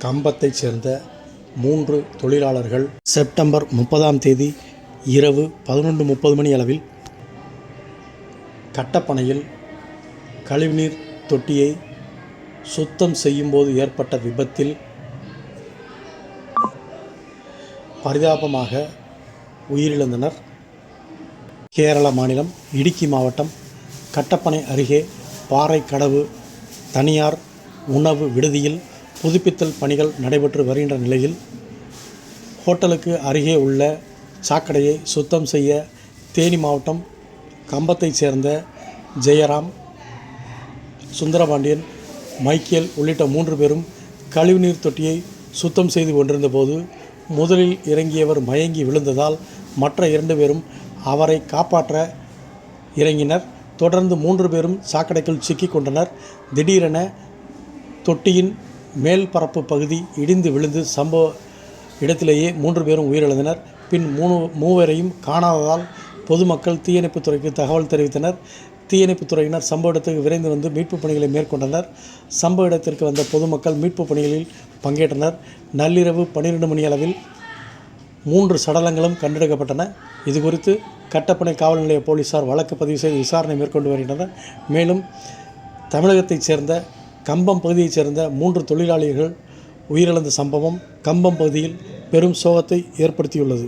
கம்பத்தைச் சேர்ந்த மூன்று தொழிலாளர்கள் செப்டம்பர் முப்பதாம் தேதி இரவு பதினொன்று முப்பது மணி அளவில் கட்டப்பனையில் கழிவுநீர் தொட்டியை சுத்தம் செய்யும்போது ஏற்பட்ட விபத்தில் பரிதாபமாக உயிரிழந்தனர். கேரள மாநிலம் இடுக்கி மாவட்டம் கட்டப்பனை அருகே பாறைக்கடவு தனியார் உணவு விடுதியில் புதுப்பித்தல் பணிகள் நடைபெற்று வருகின்ற நிலையில் ஹோட்டலுக்கு அருகே உள்ள சாக்கடையை சுத்தம் செய்ய தேனி மாவட்டம் கம்பத்தைச் சேர்ந்த ஜெயராம் சுந்தரபாண்டியன் மைக்கேல் உள்ளிட்ட மூன்று பேரும் கழிவுநீர் தொட்டியை சுத்தம் செய்து கொண்டிருந்த போது முதலில் இறங்கியவர் மயங்கி விழுந்ததால் மற்ற இரண்டு பேரும் அவரை காப்பாற்ற இறங்கினர். தொடர்ந்து மூன்று பேரும் சாக்கடைக்குள் சிக்கிக் கொண்டனர். திடீரென தொட்டியின் மேல் பரப்பு பகுதி இடிந்து விழுந்து சம்பவ இடத்திலேயே மூன்று பேரும் உயிரிழந்தனர். பின் மூணு மூவரையும் காணாததால் பொதுமக்கள் தீயணைப்புத் துறைக்கு தகவல் தெரிவித்தனர். தீயணைப்புத் துறையினர் சம்பவ இடத்துக்கு விரைந்து வந்து மீட்புப் பணிகளை மேற்கொண்டனர். சம்பவ இடத்திற்கு வந்த பொதுமக்கள் மீட்புப் பணிகளில் பங்கேற்றனர். நள்ளிரவு பன்னிரெண்டு மணி அளவில் மூன்று சடலங்களும் கண்டெடுக்கப்பட்டன. இது குறித்து கட்டப்பனை காவல் நிலைய போலீசார் வழக்கு பதிவு செய்து விசாரணை மேற்கொண்டு வருகின்றனர். மேலும் தமிழகத்தைச் சேர்ந்த கம்பம் பகுதியைச் சேர்ந்த மூன்று தொழிலாளிகள் உயிரிழந்த சம்பவம் கம்பம் பகுதியில் பெரும் சோகத்தை ஏற்படுத்தியுள்ளது.